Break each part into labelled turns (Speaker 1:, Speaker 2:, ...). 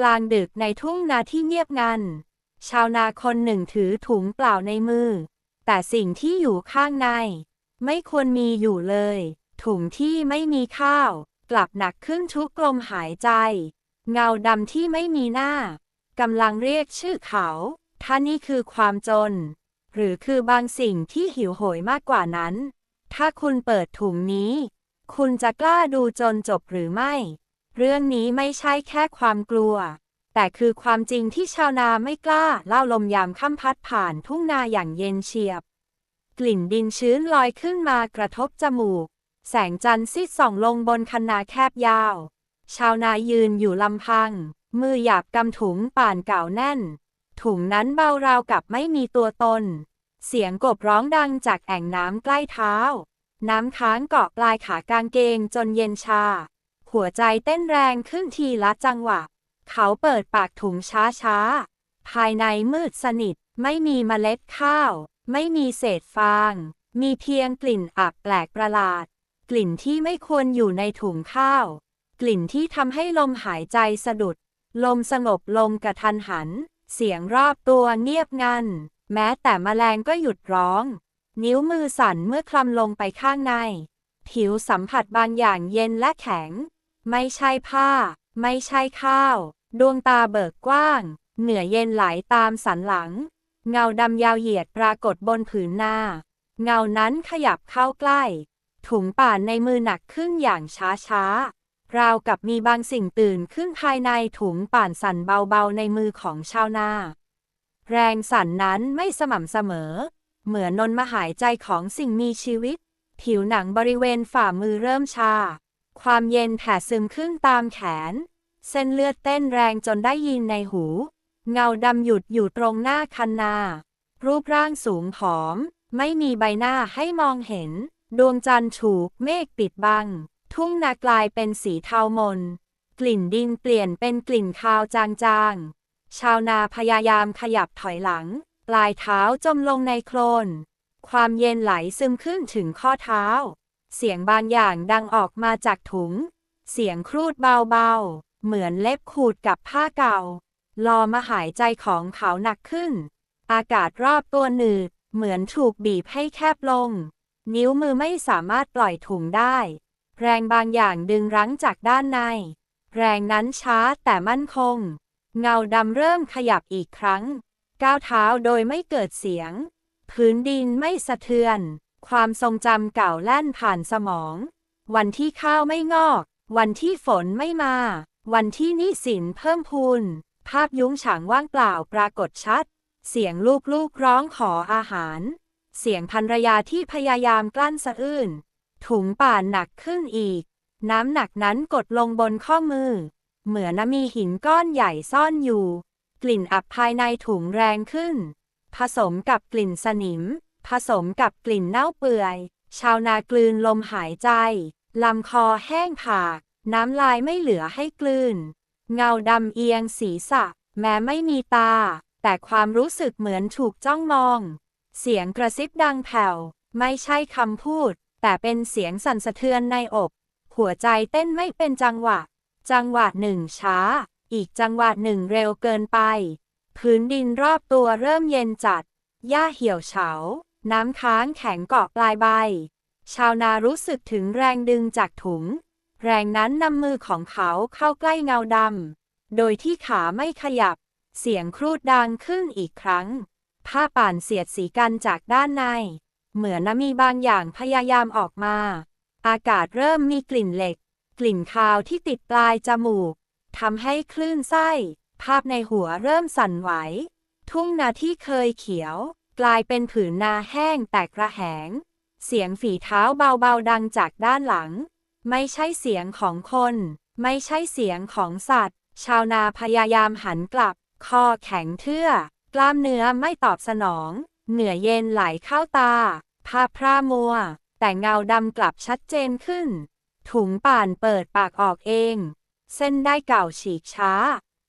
Speaker 1: กลางดึกในทุ่งนาที่เงียบงัน ชาวนาคนหนึ่งถือถุงเปล่าในมือ แต่สิ่งที่อยู่ข้างใน ไม่ควรมีอยู่เลย ถุงที่ไม่มีข้าว กลับหนักขึ้นทุกลมหายใจ เงาดำที่ไม่มีหน้ากำลังเรียกชื่อเขาถ้านี่คือความจน หรือคือบางสิ่งที่หิวโหยมากกว่านั้น ถ้าคุณเปิดถุงนี้ คุณจะกล้าดูจนจบหรือไม่ เรื่องนี้ไม่ใช่แค่ความกลัว แต่คือความจริงที่ชาวนาไม่กล้าเล่าลมยามค่ำพัดผ่านทุ่งนาอย่างเย็นเฉียบ กลิ่นดินชื้นลอยขึ้นมากระทบจมูก แสงจันทร์ซิดส่องลงบนคันนาแคบยาว ชาวนายืนอยู่ลำพัง มือหยาบกำถุงป่านเก่าแน่น ถุงนั้นเบาราวกับไม่มีตัวตน เสียงกบร้องดังจากแอ่งน้ำใกล้เท้า น้ำค้างเกาะปลายขากางเกงจนเย็นชา หัวใจเต้นแรงขึ้นทีละจังหวะ เขาเปิดปากถุงช้าๆ ภายในมืดสนิท ไม่มีเมล็ดข้าว ไม่มีเศษฟาง มีเพียงกลิ่นอับแปลกประหลาด กลิ่นที่ไม่ควรอยู่ในถุงข้าว กลิ่นที่ทำให้ลมหายใจสะดุด ลมสงบลงกระทันหัน เสียงรอบตัวเงียบงัน แม้แต่แมลงก็หยุดร้อง นิ้วมือสั่นเมื่อคลำลงไปข้างใน ผิวสัมผัสบางอย่างเย็นและแข็ง ไม่ใช่ผ้า ไม่ใช่ข้าว ดวงตาเบิกกว้าง เหนือเย็นไหลตามสันหลัง เงาดำยาวเหยียดปรากฏบนผืนหน้า เงานั้นขยับเข้าใกล้ ถุงป่านในมือหนักขึ้นอย่างช้าๆราวกับมีบางสิ่งตื่นขึ้นภายในถุงป่านสั่นเบาๆในมือของชาวนา แรงสั่นนั้นไม่สม่ำเสมอ เหมือนนนมาหายใจของสิ่งมีชีวิต ผิวหนังบริเวณฝ่ามือเริ่มชา ความเย็นแผ่ซึมขึ้นตามแขน เส้นเลือดเต้นแรงจนได้ยินในหู เงาดำหยุดอยู่ตรงหน้าคันนา รูปร่างสูงผอม ไม่มีใบหน้าให้มองเห็น ดวงจันทร์ถูกเมฆปิดบัง ทุ่งนากลายเป็นสีเทามน กลิ่นดินเปลี่ยนเป็นกลิ่นคาวจางๆ ชาวนาพยายามขยับถอยหลัง ปลายเท้าจมลงในโคลน ความเย็นไหลซึมขึ้นถึงข้อเท้า เสียงบางอย่างดังออกมาจากถุง เสียงครูดเบาๆ เหมือนเล็บขูดกับผ้าเก่ารอมาหายใจของเขาหนักขึ้น อากาศรอบตัวหนืด เหมือนถูกบีบให้แคบลง นิ้วมือไม่สามารถปล่อยถุงได้ แรงบางอย่างดึงรั้งจากด้านใน แรงนั้นช้าแต่มั่นคง เงาดำเริ่มขยับอีกครั้ง ก้าวเท้าโดยไม่เกิดเสียง พื้นดินไม่สะเทือน ความทรงจำเก่าแล่นผ่านสมอง วันที่ข้าวไม่งอก วันที่ฝนไม่มา วันที่นิสินเพิ่มพูน ภาพยุ้งฉางว่างเปล่าปรากฏชัด เสียงลูกๆร้องขออาหาร เสียงภรรยาที่พยายามกลั้นสะอื้น ถุงป่านหนักขึ้นอีก น้ำหนักนั้นกดลงบนข้อมือ เหมือนมีหินก้อนใหญ่ซ่อนอยู่ กลิ่นอับภายในถุงแรงขึ้น ผสมกับกลิ่นสนิม ผสมกับกลิ่นเน่าเปื่อย ชาวนากลืนลมหายใจ ลำคอแห้งผาก น้ำลายไม่เหลือให้กลืน เงาดำเอียงศีรษะ แม้ไม่มีตา แต่ความรู้สึกเหมือนถูกจ้องมอง เสียงกระซิบดังแผ่ว ไม่ใช่คำพูด แต่เป็นเสียงสั่นสะเทือนในอก หัวใจเต้นไม่เป็นจังหวะ จังหวะหนึ่งช้า อีกจังหวะหนึ่งเร็วเกินไป พื้นดินรอบตัวเริ่มเย็นจัดหญ้าเหี่ยวเฉา น้ำค้างแข็งเกาะปลายใบ ชาวนารู้สึกถึงแรงดึงจากถุง แรงนั้นนำมือของเขาเข้าใกล้เงาดำ โดยที่ขาไม่ขยับ เสียงครูดดังขึ้นอีกครั้ง ผ้าป่านเสียดสีกันจากด้านใน เหมือนมีบางอย่างพยายามออกมา อากาศเริ่มมีกลิ่นเหล็ก กลิ่นคาวที่ติดปลายจมูกทำให้คลื่นไส้ ภาพในหัวเริ่มสั่นไหว ทุ่งนาที่เคยเขียว กลายเป็นผืนนาแห้งแตกระแหง เสียงฝีเท้าเบาๆดังจากด้านหลัง ไม่ใช่เสียงของคน ไม่ใช่เสียงของสัตว์ ชาวนาพยายามหันกลับ คอแข็งเทื่อ กล้ามเนื้อไม่ตอบสนอง เหงื่อเย็นไหลเข้าตา ภาพพร่ามัว แต่เงาดำกลับชัดเจนขึ้น ถุงป่านเปิดปากออกเอง เส้นได้เก่าฉีกช้า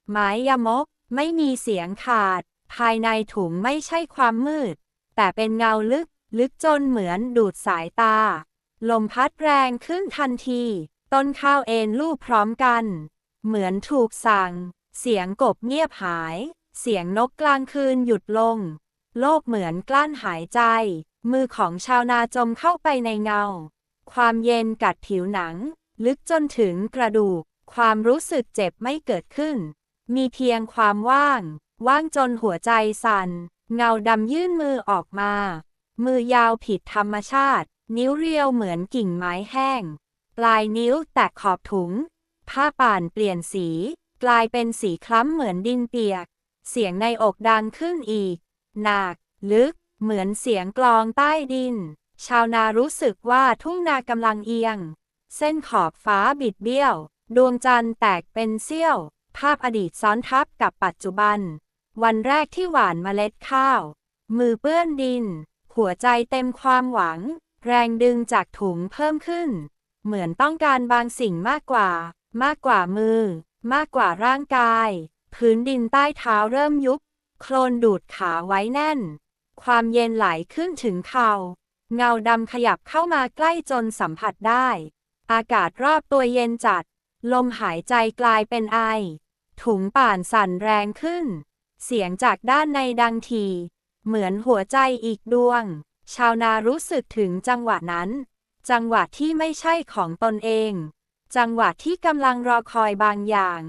Speaker 1: ไม้ยมก ไม่มีเสียงขาด ภายในถุงไม่ใช่ความมืด แต่เป็นเงาลึก ลึกจนเหมือนดูดสายตา ลมพัดแรงขึ้นทันที ต้นข้าวเอ็นลูบพร้อมกัน เหมือนถูกสั่ง เสียงกบเงียบหาย เสียงนกกลางคืนหยุดลง โลกเหมือนกลั้นหายใจ มือของชาวนาจมเข้าไปในเงา ความเย็นกัดผิวหนัง ลึกจนถึงกระดูก ความรู้สึกเจ็บไม่เกิดขึ้น มีเพียงความว่าง ว่างจนหัวใจสั่น เงาดำยื่นมือออกมา มือยาวผิดธรรมชาติ นิ้วเรียวเหมือนกิ่งไม้แห้ง ปลายนิ้วแตกขอบถุง ผ้าป่านเปลี่ยนสี กลายเป็นสีคล้ำเหมือนดินเปียก เสียงในอกดังขึ้นอีก หนัก ลึก เหมือนเสียงกลองใต้ดิน ชาวนารู้สึกว่าทุ่งนากำลังเอียง เส้นขอบฟ้าบิดเบี้ยว ดวงจันทร์แตกเป็นเสี้ยว ภาพอดีตซ้อนทับกับปัจจุบัน วันแรกที่หว่านเมล็ดข้าว มือเปื้อนดิน หัวใจเต็มความหวัง แรงดึงจากถุงเพิ่มขึ้น เหมือนต้องการบางสิ่งมากกว่า มากกว่ามือ มากกว่าร่างกาย พื้นดินใต้เท้าเริ่มยุบ โคลนดูดขาไว้แน่น ความเย็นไหลขึ้นถึงเข่าเงาดำขยับเข้ามาใกล้จนสัมผัสได้ อากาศรอบตัวเย็นจัด ลมหายใจกลายเป็นไอ ถุงป่านสั่นแรงขึ้น เสียงจากด้านในดังที เหมือนหัวใจอีกดวง ชาวนารู้สึกถึงจังหวะนั้น จังหวะที่ไม่ใช่ของตนเอง จังหวะที่กำลังรอคอยบางอย่าง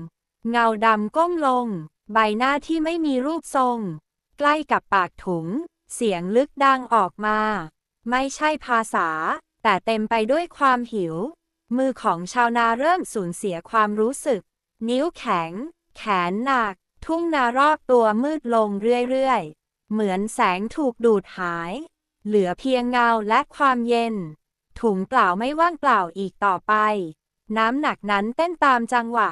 Speaker 1: เงาดำก้มลง ใบหน้าที่ไม่มีรูปทรง ใกล้กับปากถุง เสียงลึกดังออกมา ไม่ใช่ภาษา แต่เต็มไปด้วยความหิว มือของชาวนาเริ่มสูญเสียความรู้สึก นิ้วแข็ง แขนหนัก ทุ่งนารอบตัวมืดลงเรื่อยๆ เหมือนแสงถูกดูดหาย เหลือเพียงเงาและความเย็น ถุงเปล่าไม่ว่างเปล่าอีกต่อไป น้ำหนักนั้นเต้นตามจังหวะ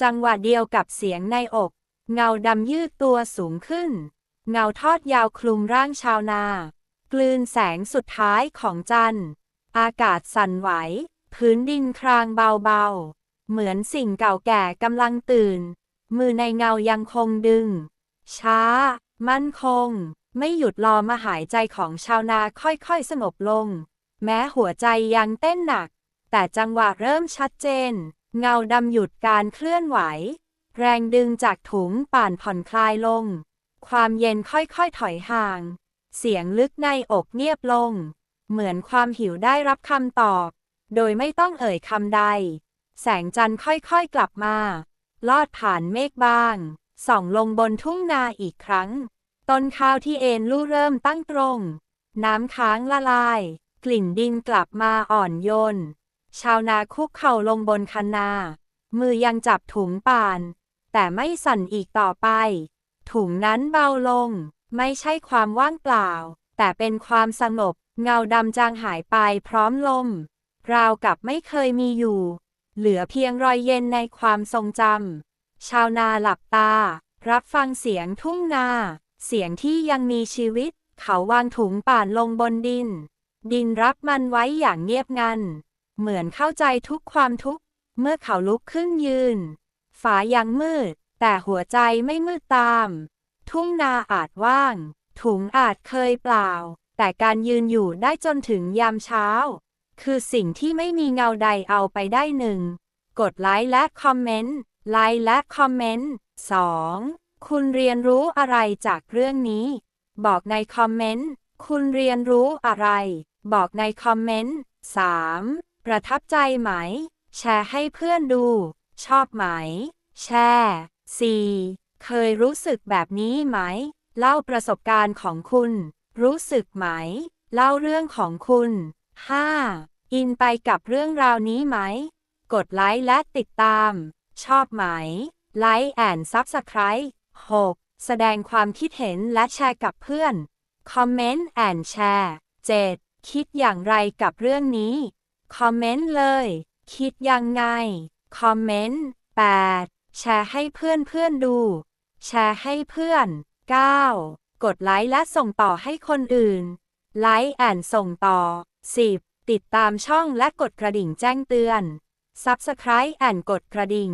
Speaker 1: จังหวะเดียวกับเสียงในอก เงาดำยืดตัวสูงขึ้น เงาทอดยาวคลุมร่างชาวนา กลืนแสงสุดท้ายของจันทร์ อากาศสั่นไหว พื้นดินครางเบาๆ เหมือนสิ่งเก่าแก่กำลังตื่น มือในเงายังคงดึง ช้า มั่นคง ไม่หยุดรอมาหายใจของชาวนาค่อยๆสงบลง แม้หัวใจยังเต้นหนัก แต่จังหวะเริ่มชัดเจน เงาดำหยุดการเคลื่อนไหว แรงดึงจากถุงป่านผ่อนคลายลง ความเย็นค่อยๆถอยห่าง เสียงลึกในอกเงียบลง เหมือนความหิวได้รับคำตอบ โดยไม่ต้องเอ่ยคำใด แสงจันทร์ค่อยๆกลับมา ลอดผ่านเมฆบาง ส่องลงบนทุ่งนาอีกครั้ง ต้นข้าวที่เอ็นลู่เริ่มตั้งตรง น้ำค้างละลาย กลิ่นดินกลับมาอ่อนโยน ชาวนาคุกเข่าลงบนคันนา มือยังจับถุงป่าน แต่ไม่สั่นอีกต่อไป ถุงนั้นเบาลง ไม่ใช่ความว่างเปล่า แต่เป็นความสงบ เงาดำจางหายไปพร้อมลม ราวกับไม่เคยมีอยู่ เหลือเพียงรอยเย็นในความทรงจำ ชาวนาหลับตา รับฟังเสียงทุ่งนา เสียงที่ยังมีชีวิต เขาวางถุงป่านลงบนดิน ดินรับมันไว้อย่างเงียบงัน เหมือนเข้าใจทุกความทุกข์ เมื่อเขาลุกขึ้นยืน ฝายังมืด แต่หัวใจไม่มืดตาม ทุ่งนาอาจว่าง ถุงอาจเคยเปล่า แต่การยืนอยู่ได้จนถึงยามเช้า คือสิ่งที่ไม่มีเงาใดเอาไปได้หนึ่งกดไลค์และคอมเมนต์ ไลค์และคอมเมนต์ 2. คุณเรียนรู้อะไรจากเรื่องนี้ บอกในคอมเมนต์ คุณเรียนรู้อะไร บอกในคอมเมนต์ 3. ประทับใจไหม แชร์ให้เพื่อนดู ชอบไหม แชร์ 4. เคยรู้สึกแบบนี้ไหม เล่าประสบการณ์ของคุณ รู้สึกไหม เล่าเรื่องของคุณ 5. อินไปกับเรื่องราวนี้ไหม กดไลค์และติดตาม ชอบไหม ไลค์แอนซับสไคร b ์ 6. แสดงความคิดเห็นและแชร์กับเพื่อน คอมเมนต์แอนแชร์ 7. คิดอย่างไรกับเรื่องนี้ คอมเมนต์เลย คิดยังไง คอมเมนต์ 8. แชร์ให้เพื่อนเพื่อนดู แชร์ให้เพื่อน 9. กดไลค์และส่งต่อให้คนอื่น ไลค์แอนส่งต่อ 10. ติดตามช่องและกดกระดิ่งแจ้งเตือน Subscribe แอนกดกระดิ่ง